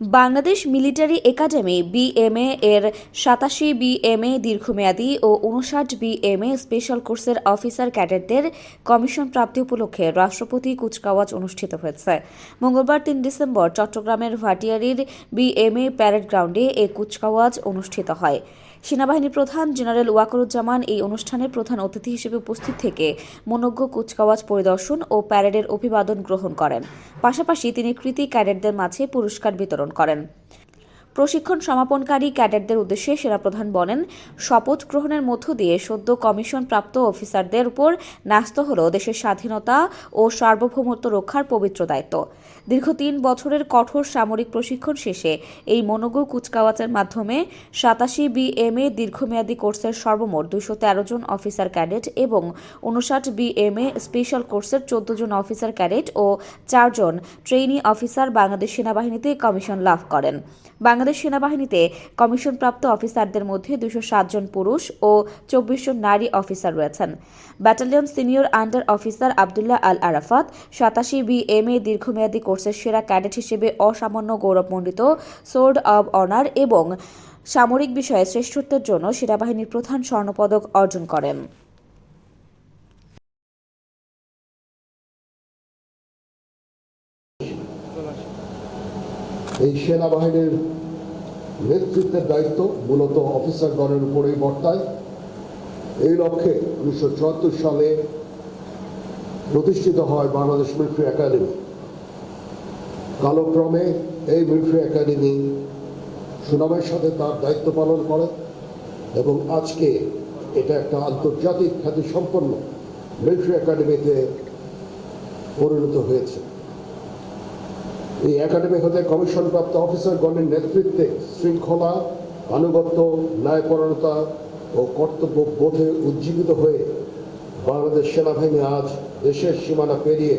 Bangladesh military academy BMA এর সাতাশি BMA দীর্ঘমেয়াদী ও উনষাট বিএমএ স্পেশাল কোর্সের অফিসার ক্যাডেটদের কমিশন প্রাপ্তি উপলক্ষে রাষ্ট্রপতি কুচকাওয়াজ অনুষ্ঠিত হয়েছে। মঙ্গলবার তিন ডিসেম্বর চট্টগ্রামের ভাটিয়ারির বিএমএ প্যারেড গ্রাউন্ডে এ কুচকাওয়াজ অনুষ্ঠিত হয়। সেনাবাহিনী প্রধান জেনারেল ওয়াকরুজ্জামান এই অনুষ্ঠানের প্রধান অতিথি হিসেবে উপস্থিত থেকে মনোজ্ঞ কুচকাওয়াজ পরিদর্শন ও প্যারেডের অভিবাদন গ্রহণ করেন। পাশাপাশি তিনি কৃতি ক্যাডেটদের মাঝে পুরস্কার বিতরণ করেন। প্রশিক্ষণ সমাপনকারী ক্যাডেটদের উদ্দেশ্যে সেরা প্রধান বলেন, শপথ গ্রহণের মধ্য দিয়ে সদ্য কমিশন প্রাপ্ত অফিসারদের উপর ন্যস্ত হল দেশের স্বাধীনতা ও সার্বভৌমত্ব রক্ষার পবিত্র দায়িত্ব। দীর্ঘ তিন বছরের কঠোর সামরিক প্রশিক্ষণ শেষে এই মনোজ্ঞ কুচকাওয়াজের মাধ্যমে সাতাশি বিএমএ দীর্ঘমেয়াদী কোর্সের সর্বমোট দুশো তেরো জন অফিসার ক্যাডেট এবং উনষাট বিএমএ স্পেশাল কোর্সের চোদ্দ জন অফিসার ক্যাডেট ও চারজন ট্রেনি অফিসার বাংলাদেশ সেনাবাহিনীতে কমিশন লাভ করেন। বাংলাদেশ সেনাবাহিনীতে কমিশনপ্রাপ্ত অফিসারদের মধ্যে দুশো জন পুরুষ ও চব্বিশ জন নারী অফিসার রয়েছেন। Battalion senior under officer Abdullah Al Arafat সাতাশি বিএমএ দীর্ঘমেয়াদী কোর্সের সেরা ক্যাডেট হিসেবে অসামান্য গৌরবমণ্ডিত সোর্ড অব অনার এবং সামরিক বিষয়ে শ্রেষ্ঠত্বের জন্য সেনাবাহিনীর প্রধান স্বর্ণপদক অর্জন করেন। এই সেনাবাহিনীর নেতৃত্বের দায়িত্ব মূলত অফিসারগণের উপরেই বর্তায়। এই লক্ষ্যে উনিশশো চুয়াত্তর সালে প্রতিষ্ঠিত হয় বাংলাদেশ মিলিটারি একাডেমি। কালক্রমে এই মিলিটারি একাডেমি সুনামের সাথে তার দায়িত্ব পালন করে এবং আজকে এটা একটা আন্তর্জাতিক খ্যাতিসম্পন্ন মিলিটারি একাডেমিতে পরিণত হয়েছে। এই একাডেমি হতে কমিশনপ্রাপ্ত অফিসারগণের নেতৃত্বে শৃঙ্খলা, আনুগত্য ন্যায়পরণতা ও কর্তব্য বোধে উজ্জীবিত হয়ে বাংলাদেশ সেনাবাহিনী আজ দেশের সীমানা পেরিয়ে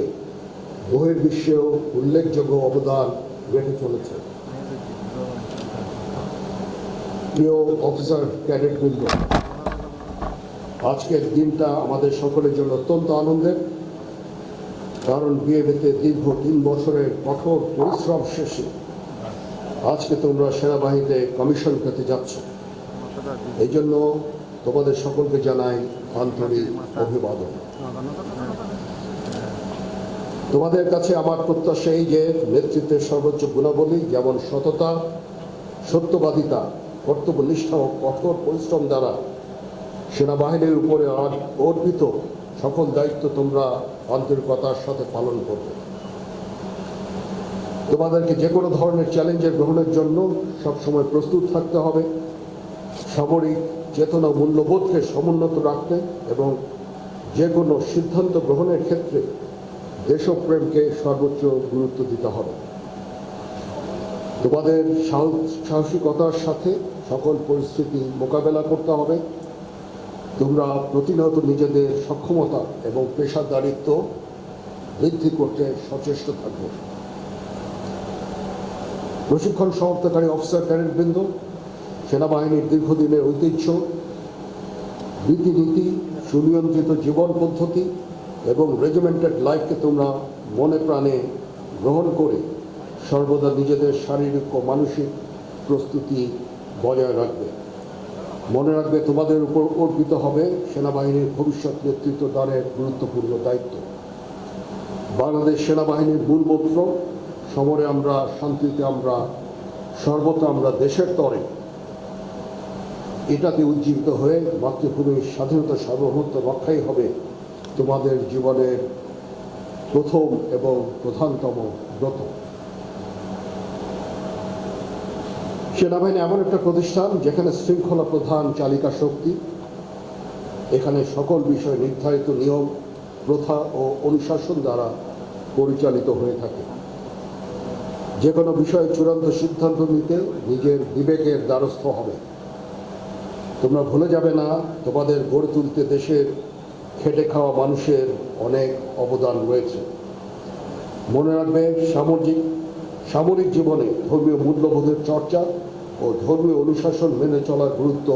বহির্বিশ্বেও উল্লেখযোগ্য অবদান রেখে চলেছে। প্রিয় অফিসার, ক্যাডেটবৃন্দ, আজকের দিনটা আমাদের সকলের জন্য অত্যন্ত আনন্দের, কারণ বিয়ে বিএবিতে দীর্ঘ তিন বছরের কঠোর পরিশ্রম শেষে আজকে তোমরা সেনাবাহিনীতে কমিশন পেতে যাচ্ছ। এই জন্য তোমাদের সকলকে জানাই আন্তরিক অভিবাদন। তোমাদের কাছে আমার প্রত্যাশা এই যে নেতৃত্বের সর্বোচ্চ গুণাবলী, যেমন সততা, সত্যবাদিতা, কর্তব্যনিষ্ঠা ও কঠোর পরিশ্রম দ্বারা সেনাবাহিনীর উপরে অর্পিত সকল দায়িত্ব তোমরা আন্তরিকতার সাথে পালন করবে। তোমাদেরকে যে কোনো ধরনের চ্যালেঞ্জের গ্রহণের জন্য সবসময় প্রস্তুত থাকতে হবে। সামরিক চেতনা মূল্যবোধকে সমুন্নত রাখতে এবং যে কোনো সিদ্ধান্ত গ্রহণের ক্ষেত্রে দেশপ্রেমকে সর্বোচ্চ গুরুত্ব দিতে হবে। তোমাদের সাহস- সাহসিকতার সাথে সকল পরিস্থিতি মোকাবেলা করতে হবে। তোমরা প্রতিনিয়ত নিজেদের সক্ষমতা এবং পেশাদারিত্ব বৃদ্ধি করতে সচেষ্ট থাকবে প্রশিক্ষণ সমাপ্তকারী অফিসার ক্যাডেটবৃন্দ সেনাবাহিনীর দীর্ঘদিনের ঐতিহ্য, রীতিনীতি, সুনিয়ন্ত্রিত জীবন পদ্ধতি এবং রেজিমেন্টেড লাইফকে তোমরা মনে প্রাণে গ্রহণ করে সর্বদা নিজেদের শারীরিক ও মানসিক প্রস্তুতি বজায় রাখবে। মনে রাখবে তোমাদের উপর অর্পিত হবে সেনাবাহিনীর ভবিষ্যৎ নেতৃত্ব দানের গুরুত্বপূর্ণ দায়িত্ব। বাংলাদেশ সেনাবাহিনীর মূল মন্ত্র সমরে আমরা, শান্তিতে আমরা, সর্বত্র আমরা দেশের তরে। এটাতে উজ্জীবিত হয়ে মাতৃভূমির স্বাধীনতা সার্বভৌমত্ব রক্ষাই হবে তোমাদের জীবনের প্রথম এবং প্রধানতম ব্রত। সেনাবাহিনী এমন একটা প্রতিষ্ঠান যেখানে শৃঙ্খলা প্রধান চালিকা শক্তি, এখানে সকল বিষয় নির্ধারিত নিয়ম, প্রথা ও অনুশাসন দ্বারা পরিচালিত হয়ে থাকে। যে কোনো বিষয়ে চূড়ান্ত সিদ্ধান্ত নিতে নিজের বিবেকের দ্বারস্থ হবে। তোমরা ভুলে যাবে না, তোমাদের গড়ে তুলতে দেশের খেটে খাওয়া মানুষের অনেক অবদান রয়েছে। মনে রাখবে সামাজিক সামরিক জীবনে ধর্মীয় মূল্যবোধের চর্চা ও ধর্মীয় অনুশাসন মেনে চলার গুরুত্ব